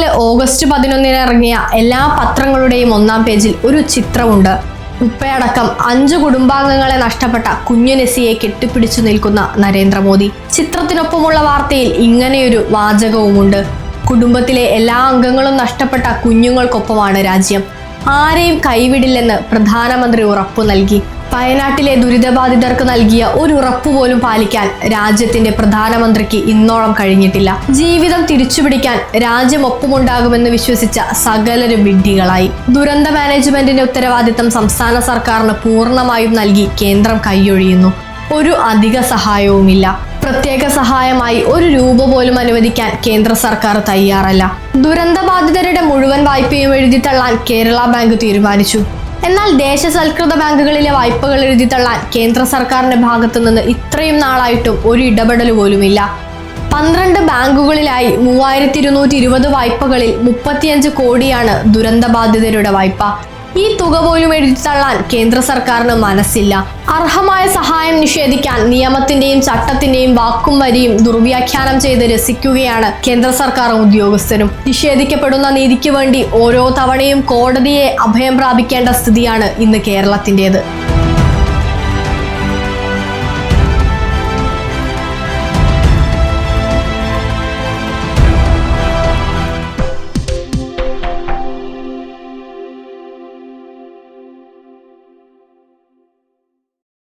നാല് ഓഗസ്റ്റ് പതിനൊന്നിന് ഇറങ്ങിയ എല്ലാ പത്രങ്ങളുടെയും ഒന്നാം പേജിൽ ഒരു ചിത്രമുണ്ട്. ഉപ്പയടക്കം അഞ്ചു കുടുംബാംഗങ്ങളെ നഷ്ടപ്പെട്ട കുഞ്ഞു നെസിയെ കെട്ടിപ്പിടിച്ചു നിൽക്കുന്ന നരേന്ദ്രമോദി. ചിത്രത്തിനൊപ്പമുള്ള വാർത്തയിൽ ഇങ്ങനെയൊരു വാചകവുമുണ്ട്. കുടുംബത്തിലെ എല്ലാ അംഗങ്ങളും നഷ്ടപ്പെട്ട കുഞ്ഞുങ്ങൾക്കൊപ്പമാണ് രാജ്യം. ആരെയും കൈവിടില്ലെന്ന് പ്രധാനമന്ത്രി ഉറപ്പു നൽകി. വയനാട്ടിലെ ദുരിതബാധിതർക്ക് നൽകിയ ഒരു ഉറപ്പുപോലും പാലിക്കാൻ രാജ്യത്തിന്റെ പ്രധാനമന്ത്രിക്ക് ഇന്നോളം കഴിഞ്ഞിട്ടില്ല. ജീവിതം തിരിച്ചുപിടിക്കാൻ രാജ്യം ഒപ്പമുണ്ടാകുമെന്ന് വിശ്വസിച്ച സകലരും വിഡ്ഢികളായി. ദുരന്ത മാനേജ്മെന്റിന്റെ ഉത്തരവാദിത്തം സംസ്ഥാന സർക്കാരിന് പൂർണമായും നൽകി കേന്ദ്രം കൈയൊഴിയുന്നു. ഒരു അധിക സഹായവുമില്ല. പ്രത്യേക സഹായമായി ഒരു രൂപ പോലും അനുവദിക്കാൻ കേന്ദ്ര സർക്കാർ തയ്യാറല്ല. ദുരന്തബാധിതരുടെ മുഴുവൻ വായ്പയും എഴുതിത്തള്ളാൻ കേരള ബാങ്ക് തീരുമാനിച്ചു. എന്നാൽ ദേശസൽകൃത ബാങ്കുകളിലെ വായ്പകൾ എഴുതി തള്ളാൻ കേന്ദ്ര സർക്കാരിന്റെ ഭാഗത്തു നിന്ന് ഇത്രയും നാളായിട്ടും ഒരു ഇടപെടൽ പോലുമില്ല. പന്ത്രണ്ട് ബാങ്കുകളിലായി മൂവായിരത്തി ഇരുന്നൂറ്റി ഇരുപത് വായ്പകളിൽ മുപ്പത്തിയഞ്ച് കോടിയാണ് ദുരന്തബാധിതരുടെ വായ്പ. ഈ തുക പോലും എഴുതിത്തള്ളാൻ കേന്ദ്ര സർക്കാരിന് മനസ്സില്ല. അർഹമായ സഹായം നിഷേധിക്കാൻ നിയമത്തിന്റെയും ചട്ടത്തിന്റെയും വാക്കും വരിയും ദുർവ്യാഖ്യാനം ചെയ്ത് രസിക്കുകയാണ് കേന്ദ്ര സർക്കാർ ഉദ്യോഗസ്ഥരും. നിഷേധിക്കപ്പെടുന്ന നീതിക്ക് വേണ്ടി ഓരോ തവണയും കോടതിയെ അഭയം പ്രാപിക്കേണ്ട സ്ഥിതിയാണ് ഇന്ന് കേരളത്തിന്റെത്